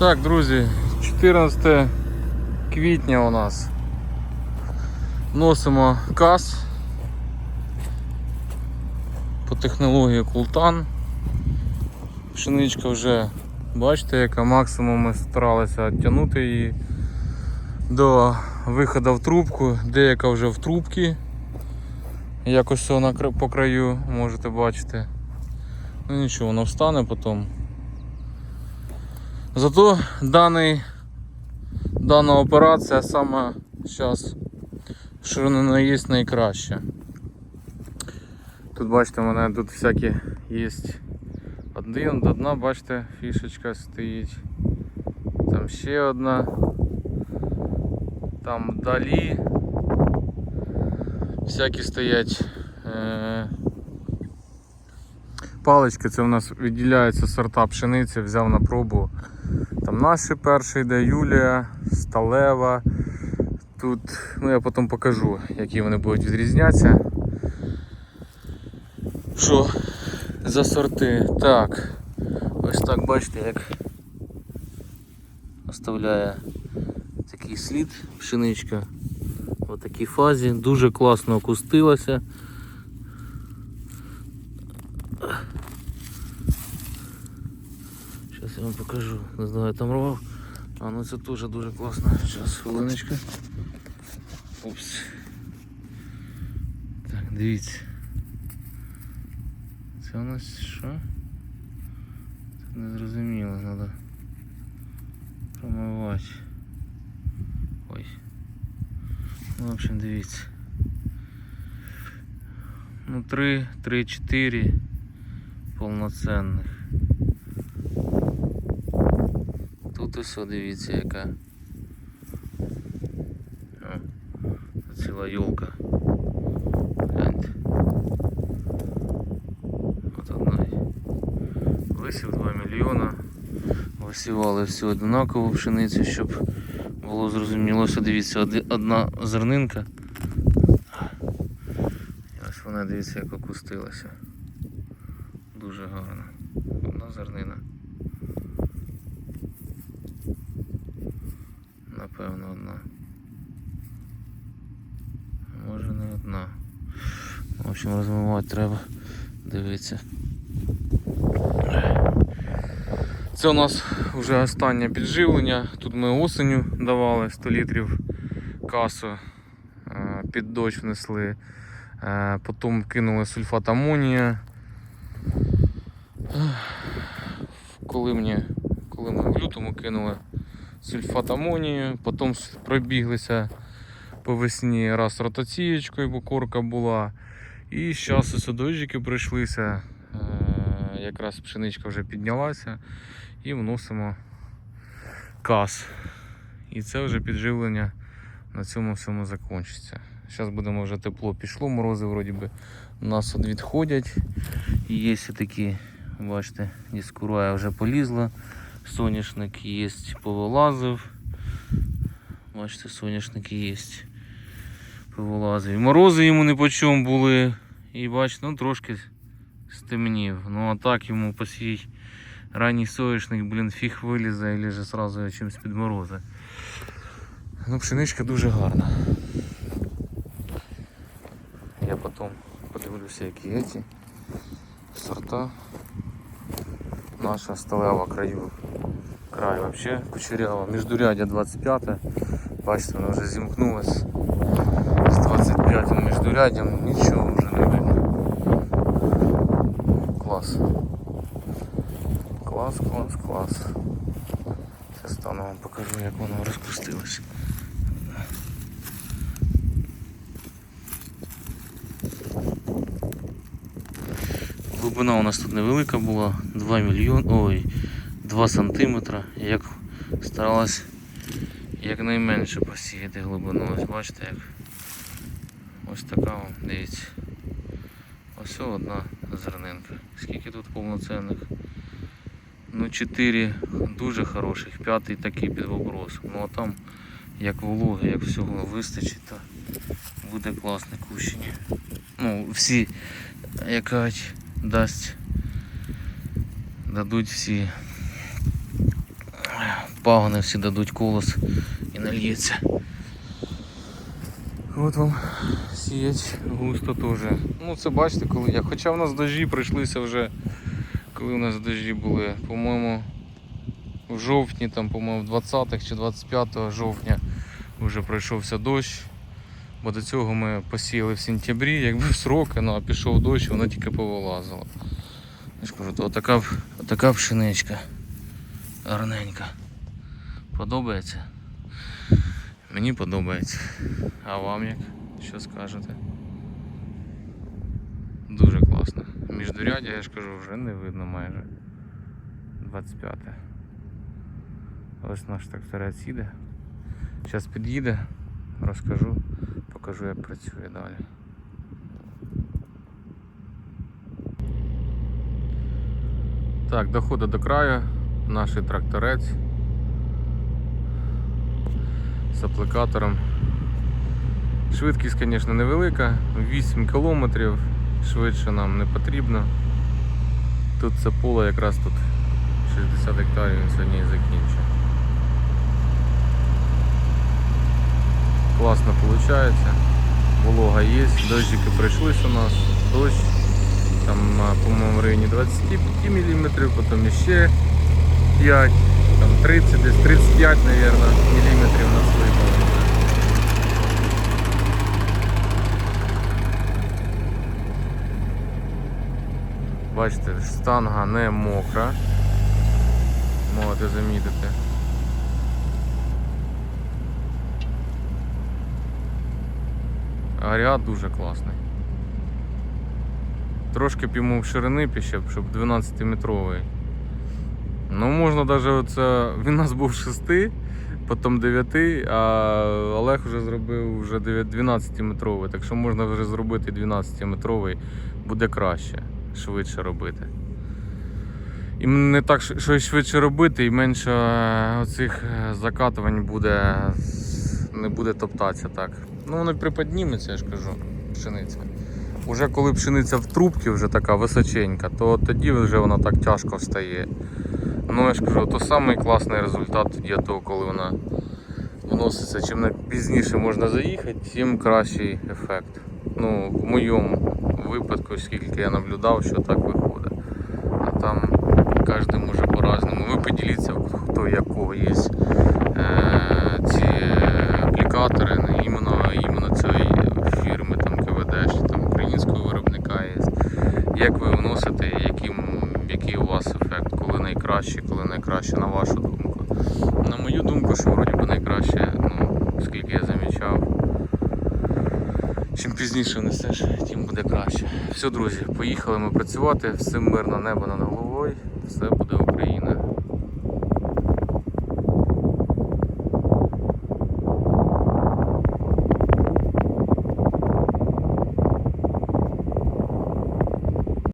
Так, друзі, 14 квітня у нас. Носимо каз по технології Култан. Пшеничка вже, бачите, яка максимум ми старалися відтягнути її до виходу в трубку, деяка вже в трубці. Якось все на по краю можете бачити. Ну нічого, воно встане потім. Зато даний, дана операція саме зараз, є найкраща. Тут бачите, у мене тут всякі є один, одна, бачите, фішечка стоїть. Там ще одна. Там далі. Всякі стоять. Е- Палички це у нас відділяється сорта пшениці, взяв на пробу. Там наші перший йде Юлія, Сталева. Тут, ну я потім покажу, які вони будуть відрізнятися. Що за сорти? Так. Ось так бачите, як оставляє такий слід пшеничка в такій фазі. Дуже класно окустилася. покажу. Не знаю, я там рвав. А ну це теж дуже класно. Зараз хвилиночку. Опс. Так, дивіться. Це у нас що? Це не зрозуміло, треба промивати. Ой. Ну, в общем, дивіться. Ну, 3, 3, 4 повноценних. Тут ось дивіться яка. О, ціла йолка. От одна. Висів 2 мільйона. Висівали всю однакову пшеницю, щоб було зрозуміло, що дивіться, одна зернинка. І ось вона дивіться як опустилася. Дуже гарно. Одна зернина. Напевно, одна. Може не одна. В общем, розмивати треба. Дивіться. Це у нас вже останнє підживлення. Тут ми осеню давали 100 літрів касу, е, під дощ внесли, Е, потім кинули сульфат амонія. Коли, мені, коли ми в лютому кинули сульфат амонію, потім пробіглися по весні раз ротацієчкою, бо корка була. І зараз ось дощики прийшлися. е, Якраз пшеничка вже піднялася і вносимо каз. І це вже підживлення на цьому всьому закінчиться. Зараз будемо вже тепло пішло, морози вроді би у нас відходять. Є такі, бачите, дискурая вже полізла, соняшник є, повилазив. Бачите, соняшники є. Повилазив. Морози йому не по чому були. І бачите, ну трошки стемнів. Ну а так йому посій ранній соняшник, блін, фіг вилізе і ліже сразу чимось підморози. Ну, пшеничка дуже гарна. Я потім подивлюся, які ці сорта. Наша сталева краю. Край вообще кучерява. Міждурядя 25. Бачите, вона вже зімкнулась з 25 міждурядям. Нічого вже не видно. Клас. Клас, клас, клас. Зараз стану вам покажу, як воно розпустилось. Глибина у нас тут невелика була, 2 мільйон, ой, 2 сантиметра. Як старалась якнайменше посіяти глибину. Ось бачите як. Ось така вам, дивіться. Ось одна зернинка. Скільки тут повноцінних? Ну 4 дуже хороших, п'ятий такий під вопросом. Ну а там як вологи, як всього вистачить, то буде класне кущення. Ну, всі якась дасть, дадуть всі пагони всі дадуть колос і нальється. От вам сіять густо теж. Ну це бачите, коли я. Хоча в нас дощі прийшлися вже, коли у нас дощі були, по-моєму, в жовтні, там, по-моєму, 20 чи 25 жовтня вже пройшовся дощ. Бо до цього ми посіяли в сентябрі, якби в сроки, ну а пішов дощ, воно тільки повилазило. Я ж кажу, то отака, отака пшеничка. Гарненька. Подобається? Мені подобається. А вам як? Що скажете? Дуже класно. Міждурядя, я ж кажу, вже не видно майже. 25. Ось наш тракторець їде. Зараз під'їде, розкажу, покажу як працює далі. Так, доходить до краю наш тракторець з аплікатором. Швидкість, звісно, невелика, 8 кілометрів, швидше нам не потрібно. Тут це поле якраз тут. 60 гектарів сьогодні і закінчує. Класно виходить, волога є, дощики прийшлись у нас, дощ, там, по-моєму, районі 25 мм, потім іще 5, там 30, десь 35, мабуть, міліметрів насипало. Бачите, штанга не мокра. Можете замітити. Агрегат дуже класний. Трошки йому ширини піще, щоб 12-метровий. Ну, можна навіть оце. Він у нас був 6, потім 9, а Олег вже зробив вже 12-метровий, так що можна вже зробити 12-метровий, буде краще, швидше робити. І не так, що швидше робити, і менше е, оцих е, закатувань буде, не буде топтатися так. Ну воно приподніметься, я ж кажу, пшениця. Уже коли пшениця в трубці вже така височенька, то тоді вже вона так тяжко встає. Ну я ж кажу, то самий класний результат тоді того, коли вона вноситься. Чим пізніше можна заїхати, тим кращий ефект. Ну, в моєму випадку, скільки я наблюдав, що так виходить. А там кожен може по-разному. Ви поділіться, хто якого є е, ці аплікатори, не іменно, іменно цієї фірми там КВД, чи там українського виробника є. Як ви вносите, яким, який у вас ефект, коли найкраще, коли найкраще, на вашу думку. На мою думку, що вроді би найкраще, ну, скільки я замічав. Чим пізніше несеш, тим буде краще. Все, друзі, поїхали ми працювати. Всім мирно небо над головою. Все буде Україна.